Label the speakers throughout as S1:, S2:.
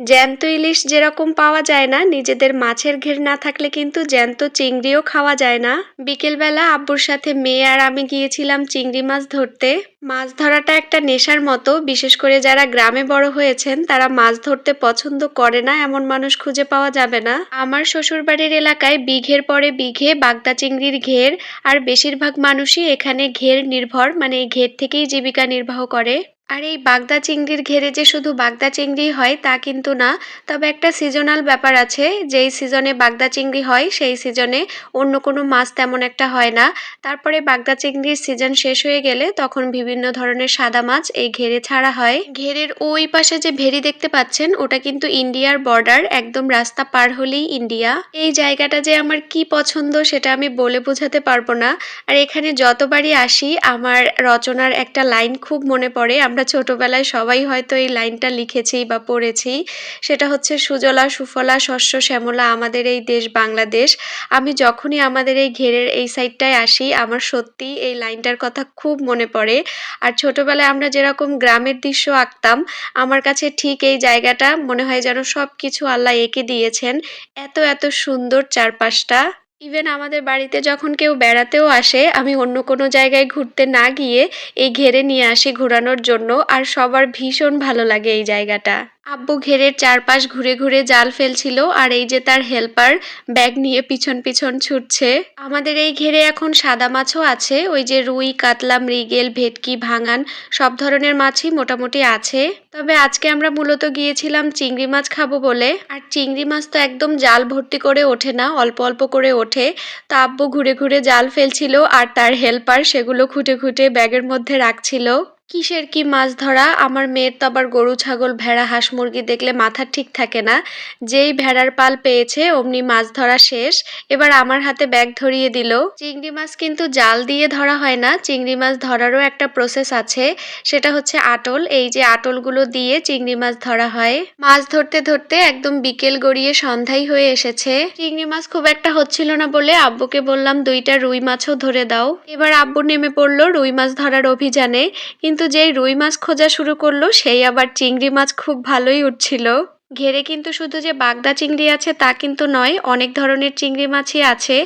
S1: জ্যান্ত ইলিশ যেরকম পাওয়া যায় না, নিজেদের মাছের ঘের না থাকলে কিন্তু জ্যান্ত চিংড়িও খাওয়া যায় না। বিকেলবেলা আব্বুর সাথে মেয়ে আর আমি গিয়েছিলাম চিংড়ি মাছ ধরতে। মাছ ধরাটা একটা নেশার মতো। বিশেষ করে যারা গ্রামে বড় হয়েছেন, তারা মাছ ধরতে পছন্দ করে না, এমন মানুষ খুঁজে পাওয়া যাবে না। আমার শ্বশুরবাড়ির এলাকায় বিঘের পরে বিঘে, বাগদা চিংড়ির ঘের, আর বেশিরভাগ মানুষই এখানে ঘের নির্ভর মানে এই ঘের থেকেই জীবিকা নির্বাহ করে। আর এই বাগদা চিংড়ির ঘেরে যে শুধু বাগদা চিংড়ি হয়, তা কিন্তু না। তবে একটা সিজনাল ব্যাপার আছে, যেই সিজনে বাগদা চিংড়ি হয়, সেই সিজনে অন্য কোনো মাছ তেমন একটা হয় না। তারপরে বাগদা চিংড়ির সিজন শেষ হয়ে গেলে, তখন বিভিন্ন ধরনের সাদা মাছ এই ঘেরে ছাড়া হয়। ঘেরের ওই পাশে যে ভেরি দেখতে পাচ্ছেন, ওটা কিন্তু ইন্ডিয়ার বর্ডার, একদম রাস্তা পার হলেই ইন্ডিয়া। এই জায়গাটা যে আমার কি পছন্দ সেটা আমি বলে বোঝাতে পারব না। আর এখানে যতবারই আসি, আমার রচনার একটা লাইন খুব মনে পড়ে। আমরা ছোটবেলায় সবাই হয়তো এই লাইনটা লিখেছি বা পড়েছি। সেটা হচ্ছে, সুজলা, সুফলা, শস্য, শ্যামলা, আমাদের এই দেশ বাংলাদেশ। আমি যখনই আমাদের এই ঘেরের এই সাইডটায় আসি, আমার সত্যি এই লাইনটার কথা খুব মনে পড়ে। আর ছোটবেলায় আমরা যেরকম গ্রামের দৃশ্য আঁকতাম, আমার কাছে ঠিক এই জায়গাটা মনে হয় যেন সব কিছু আল্লাহ এঁকে দিয়েছেন। এত এত সুন্দর চারপাশটা। ইভেন আমাদের বাড়িতে যখন কেউ বেড়াতেও আসে, আমি অন্য কোনো জায়গায় ঘুরতে না গিয়ে এই ঘেরে নিয়ে আসি ঘোরানোর জন্য, আর সবার ভীষণ ভালো লাগে এই জায়গাটা। আব্বু ঘেরের চারপাশ ঘুরে ঘুরে জাল ফেলছিল আর এই যে তার হেল্পার, ব্যাগ নিয়ে পিছন পিছন ছুটছে। আমাদের এই ঘেরে এখন সাদা মাছও আছে, ওই যে রুই, কাতলা, মৃগেল, ভেটকি, ভাঙান, সব ধরনের মাছই মোটামুটি আছে। তবে আজকে আমরা মূলত গিয়েছিলাম চিংড়ি মাছ খাব বলে। আর চিংড়ি মাছ তো একদম জাল ভর্তি করে ওঠে না, অল্প অল্প করে ওঠে। তো আব্বু ঘুরে ঘুরে জাল ফেলছিল আর তার হেল্পার সেগুলো খুঁটে খুঁটে ব্যাগের মধ্যে রাখছিল। কিসের কি মাছ ধরা? আমার মেয়ের তো আবার গরু, ছাগল, ভেড়া, হাঁস, মুরগি দেখলে মাথা ঠিক থাকে না। যেই ভেড়ার পাল পেয়েছে, অমনি মাছ ধরা শেষ। এবার আমার হাতে ব্যাগ ধরিয়ে দিল। চিংড়ি মাছ কিন্তু জাল দিয়ে ধরা হয় না। চিংড়ি মাছ ধরারও একটা প্রসেস আছে। সেটা হচ্ছে আটল। এই যে আটলগুলো দিয়ে চিংড়ি মাছ ধরা হয়। মাছ ধরতে ধরতে একদম বিকেল গড়িয়ে সন্ধ্যাই হয়ে এসেছে। চিংড়ি মাছ খুব একটা হচ্ছিল না বলে আব্বুকে বললাম, দুইটা রুই মাছও ধরে দাও। এবার আব্বু নেমে পড়ল রুই মাছ ধরার অভিযানে। কিন্তু যেই রুই মাছ খোঁজা শুরু করল সেই আবার চিংড়ি মাছ খুব ভালোই উঠছিল। ঘেরে কিন্তু শুধু যে বাগদা চিংড়ি আছে তা কিন্তু নয়, অনেক ধরনের চিংড়ি মাছই আছে।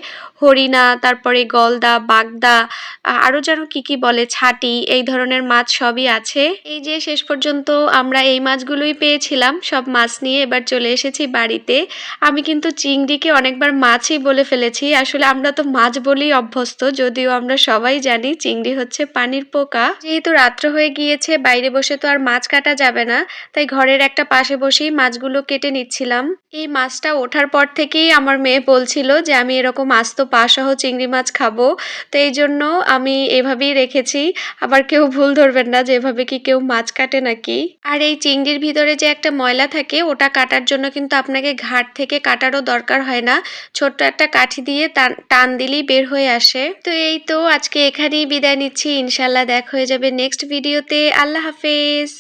S1: হরিণা, তারপরে গলদা, বাগদা আরও যেন কি কি বলে, ছাটি, এই ধরনের মাছ সবই আছে। এই যে শেষ পর্যন্ত আমরা এই মাছগুলোই পেয়েছিলাম, সব মাছ নিয়ে এবার চলে এসেছি বাড়িতে। আমি কিন্তু চিংড়িকে অনেকবার মাছই বলে ফেলেছি, আসলে আমরা তো মাছ বলেই অভ্যস্ত, যদিও আমরা সবাই জানি চিংড়ি হচ্ছে পানির পোকা। যেহেতু রাত্র হয়ে গিয়েছে, বাইরে বসে তো আর মাছ কাটা যাবে না, তাই ঘরের একটা পাশে বসেই মাছগুলো কেটে নিচ্ছিলাম। এই মাছটা ওঠার পর থেকেই আমার মেয়ে বলছিল যে, আমি এরকম আস্ত পা সহ চিংড়ি মাছ খাব। তো এই জন্য আমি এভাবেই রেখেছি। আবার কেউ ভুল ধরবেন না যে, এভাবে কি কেউ মাছ কাটে নাকি? আর এই চিংড়ির ভিতরে যে একটা ময়লা থাকে, ওটা কাটার জন্য কিন্তু আপনাকে ঘাট থেকে কাটারও দরকার হয় না। ছোট্ট একটা কাঠি দিয়ে টান দিলেই বের হয়ে আসে। তো এই তো আজকে এখানেই বিদায় নিচ্ছি। ইনশাল্লাহ দেখা হয়ে যাবে নেক্সট ভিডিওতে। আল্লাহ হাফেজ।